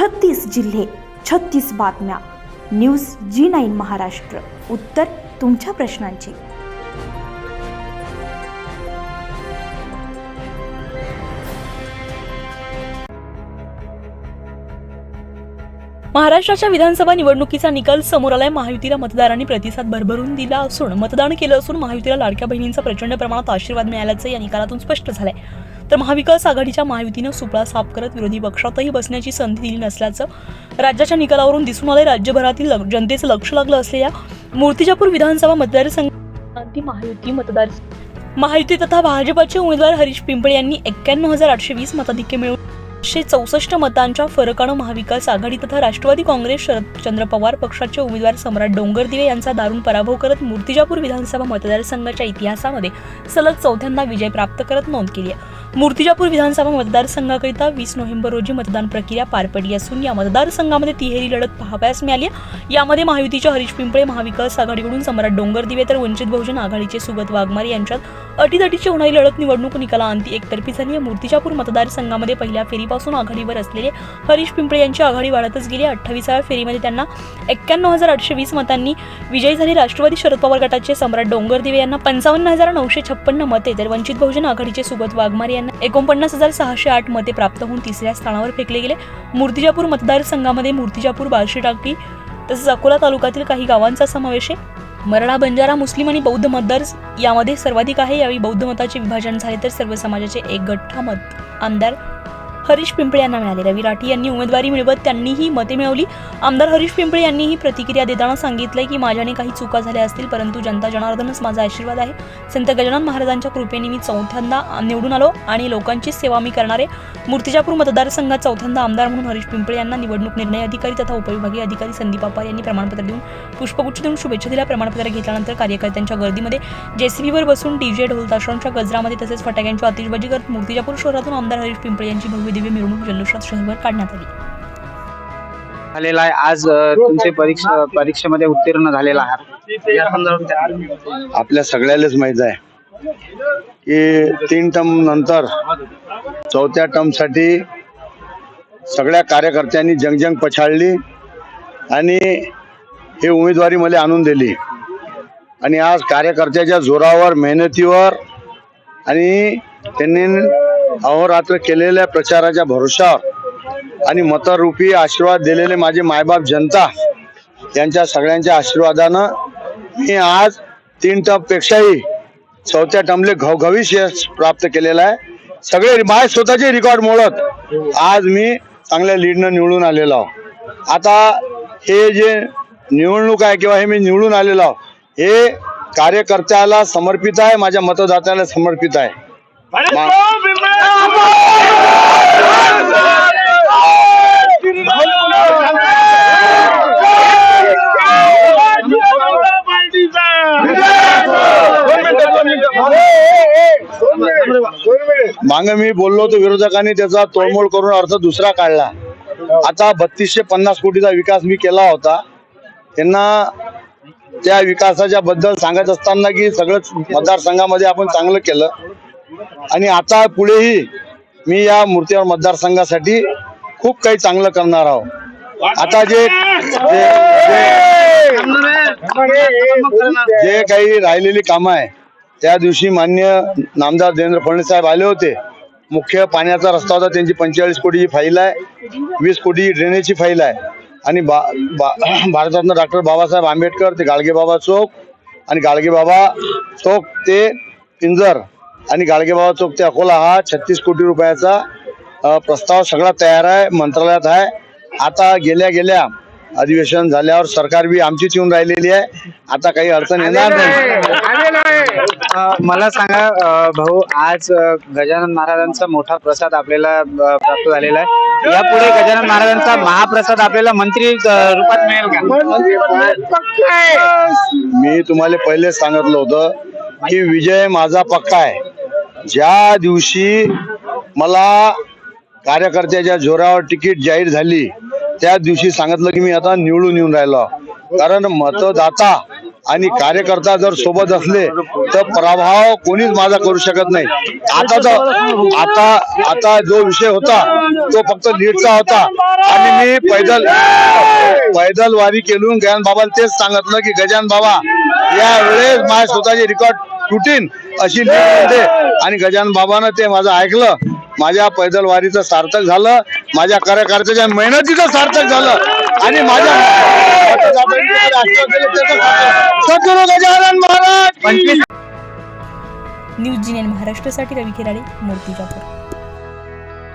छत्तीस जिल्हे छत्तीस बातम्या. News Zee nine Maharashtra. उत्तर तुमच्या प्रश्नांची. महाराष्ट्राच्या विधानसभा निवडणुकीचा निकाल समोर आलाय. महायुतीला मतदारांनी प्रतिसाद भरभरून दिला असून मतदान केलं असून महायुतीला लाडक्या बहिणींचा प्रचंड प्रमाणात आशीर्वाद मिळाल्याचं या निकालातून स्पष्ट झालंय. तर महाविकास आघाडीच्या महायुतीनं सुपळा साफ करत विरोधी पक्षातही बसण्याची संधी दिली नसल्याचं राज्याच्या निकालावरून दिसून आले राज्यभरातील जनतेचं लक्ष लागलं असलेल्या मूर्तिजापूर विधानसभा मतदारसंघ महायुती मतदार महायुती तथा भाजपचे उमेदवार हरीश पिंपळे यांनी एक्क्याण्णव हजार आठशे वीस मताधिक्य मिळवून एकशे चौसष्ट मतांच्या फरकानं महाविकास आघाडी तथा राष्ट्रवादी काँग्रेस शरदचंद्र पवार पक्षाचे उमेदवार सम्राट डोंगरदिवे यांचा दारुण पराभव करत मूर्तिजापूर विधानसभा मतदारसंघाच्या इतिहासामध्ये सलग चौथ्यांदा विजय प्राप्त करत नोंद केली आहे. मूर्तिजापूर विधानसभा मतदारसंघाकरिता वीस नोव्हेंबर रोजी मतदान प्रक्रिया पार पडली असून या मतदारसंघामध्ये तिहेरी लढत पाहावयास मिळाली यामध्ये महायुतीच्या हरीश पिंपळे महाविकास आघाडीकडून सम्राट डोंगरदिवे तर वंचित बहुजन आघाडीचे सुगत वाघमारे यांच्यात अटीतटीची होणारी लढत निवडणूक निकालाअंती एकतर्फी झाली या मूर्तिजापूर मतदारसंघामध्ये पहिल्या फेरीपासून आघाडीवर असलेले हरीश पिंपळे यांची आघाडी वाढतच गेली. अठ्ठावीसाव्या फेरीमध्ये त्यांना एक्क्याण्णव हजार आठशे वीस मतांनी विजयी झाले. राष्ट्रवादी शरद पवार गटाचे सम्राट डोंगरदेवे यांना पंचावन्न हजार नऊशे छप्पन्न मते तर वंचित बहुजन आघाडीचे सुगत वाघमारे यांना एकोणपन्नास हजार सहाशे आठ मते प्राप्त होऊन तिसऱ्या स्थानावर फेकले गेले. मूर्तिजापूर मतदारसंघामध्ये मूर्तिजापूर बार्शी टाकी तसेच अकोला तालुक्यातील काही गावांचा समावेश आहे. मराठा बंजारा मुस्लिम आणि बौद्ध मतदार यामध्ये सर्वाधिक आहे. यावेळी बौद्ध मताचे विभाजन झाले तर सर्व समाजाचे एक गठ्ठा मत आमदार हरीश पिंपळे यांना मिळाले. रवी राठी यांनी उमेदवारी मिळवत त्यांनीही मते मिळवली. आमदार हरीश पिंपळे यांनीही प्रतिक्रिया देताना सांगितलंय की माझ्याने काही चुका झाल्या असतील परंतु जनता जनार्दनच माझा आशीर्वाद आहे. संत गजानन महाराजांच्या कृपेने मी चौथ्यांदा निवडून आलो आणि लोकांची सेवा मी करणारे मूर्तिजापूर मतदारसंघात चौथ्यांदा आमदार म्हणून हरीश पिंपळे यांना निवडणूक निर्णय अधिकारी तथा उपविभागीय अधिकारी संदीप अपार यांनी प्रमाणपत्र देऊन पुष्पगुच्छ देऊन शुभेच्छा दिल्या. प्रमाणपत्र घेतल्यानंतर कार्यकर्त्यांच्या गर्दीमध्ये जेसीबीवर बसून डीजे ढोल ताश्रांच्या गजरामध्ये तसेच फटाक्यांची आतिषबाजी करत मूर्तिजापूर शहरातून आमदार हरीश पिंपळे यांची भव्य दिव्य मिरवणूक जल्लोषात शहरभर काढण्यात आली. झालेला आहे. आज तुमचे परीक्षा परीक्षेमध्ये उत्तीर्ण झालेला आहात या संदर्भात आपल्या सगळ्यालाच माहीत आहे की तीन टर्म नंतर चौथ्या टर्मसाठी सगळ्या कार्यकर्त्यांनी जंगजंग पछाडली आणि हे उमेदवारी मला आणून दिली. आणि आज कार्यकर्त्याच्या जोरावर मेहनतीवर आणि त्यांनी अहोरात्र केलेल्या प्रचाराच्या भरोशावर आणि मतरूपी आशीर्वाद दिलेले माझे मायबाप जनता यांच्या सगळ्यांच्या आशीर्वादानं मी आज तीन टप पेक्षाही चौथ्या टर्मले घवघवीत यश प्राप्त केलेलं आहे. सगळे माझे स्वतःचे रेकॉर्ड मोडत आज मी चांगल्या लीडनं निवडून आलेलो आहो. आता हे जे निवडणूक आहे किंवा हे मी निवडून आलेलो आहो हे कार्यकर्त्याला समर्पित आहे माझ्या मतदात्याला समर्पित आहे. मांग मी बोललो होतो विरोधकांनी त्याचा तोडमोड करून अर्थ दुसरा काढला. आता बत्तीसशे पन्नास कोटीचा विकास मी केला होता. त्यांना त्या विकासाच्या बद्दल सांगत असताना की सगळंच मतदारसंघामध्ये आपण चांगलं केलं. आणि आता पुढेही मी या मूर्तीवर मतदारसंघासाठी खूप काही चांगलं करणार आहोत आता जे जे- काही राहिलेली कामं आहे त्या दिवशी मान्य नामदार देवेंद्र फडणवीस साहेब आले होते. मुख्य पाण्याचा रस्ता होता त्यांची पंचेचाळीस कोटीची फाईल आहे वीस कोटी ड्रेनेजची फाईल आहे. आणि बा, बा, भारतरत्न डॉक्टर बाबासाहेब आंबेडकर ते गाडगेबाबा चौक आणि गाडगेबाबा चौक ते पिंजर आणि गाडगेबाबा चौक ते अकोला हा छत्तीस कोटी रुपयाचा प्रस्ताव सगळा तयार आहे मंत्रालयात आहे. आता गेल्या गेल्या अधिवेशन झाल्यावर सरकार बी आमचीच येऊन राहिलेली आहे. आता काही अडचण येणार नाही. मला सांगा भाऊ आज गजानन महाराजांचा मोठा प्रसाद आपल्याला प्राप्त झालेला आहे. यापुढे गजानन महाराजांचा महाप्रसाद आपल्याला मंत्री रूपात मिळेल का? मी तुम्हाला पहिलेच सांगितलं होतं की विजय माझा पक्का आहे. ज्या दिवशी मला कार्यकर्त्याच्या जोरावर तिकीट जाहीर झाली त्या दिवशी सांगितलं की मी आता निवडून येऊन राहिलो. कारण मतदाता आणि कार्यकर्ता जर सोबत असले तर प्रभाव कोणीच माझा करू शकत नाही. आता तर आता आता जो विषय होता तो फक्त लीडचा होता. आणि मी पैदल पैदल वारी केलून गजान बाबाला तेच सांगितलं की गजान बाबा या वेळेस माझ्या स्वतःचे रेकॉर्ड तुटीन अशी लीड होते. आणि गजान बाबानं ते माझं ऐकलं. माझ्या पैदल वारीचं सार्थक झालं. माझ्या कार्यकर्त्याच्या मेहनतीचं सार्थक झालं. आणि माझ्या सद्गुरु गजानन महाराज न्यूज महाराष्ट्रासाठी रवी खेराडे मूर्तिजापूर.